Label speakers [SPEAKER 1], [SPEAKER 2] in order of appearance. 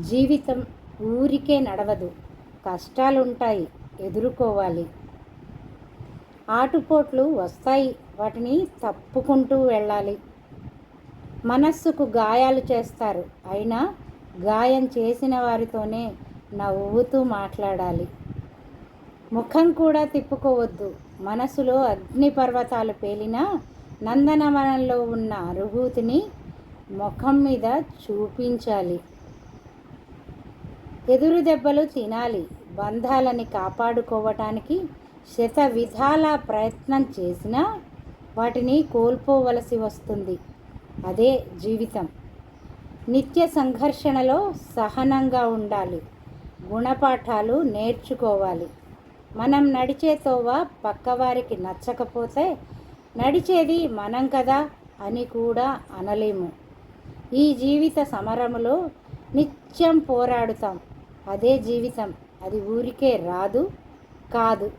[SPEAKER 1] జీవితం ఊరికే నడవదు. కష్టాలుంటాయి. ఎదుర్కోవాలి. ఆటుపోట్లు వస్తాయి. వాటిని తప్పుకుంటూ వెళ్ళాలి. మనస్సుకు గాయాలు చేస్తారు. అయినా గాయం చేసిన వారితోనే నవ్వుతూ మాట్లాడాలి. ముఖం కూడా తిప్పుకోవద్దు. మనసులో అగ్నిపర్వతాలు పేలినా నందనవనంలో ఉన్న అనుభూతిని ముఖం మీద చూపించాలి. ఎదురు దెబ్బలు తినాలి. బంధాలని కాపాడుకోవటానికి శత విధాల ప్రయత్నం చేసినా వాటిని కోల్పోవలసి వస్తుంది. అదే జీవితం. నిత్య సంఘర్షణలో సహనంగా ఉండాలి. గుణపాఠాలు నేర్చుకోవాలి. మనం నడిచే తోవ పక్కవారికి నచ్చకపోతే నడిచేది మనం కదా అని కూడా అనలేము. ఈ జీవిత సమరములో నిత్యం పోరాడుతాం. అదే జీవితం. అది ఊరికే రాదు కాదు.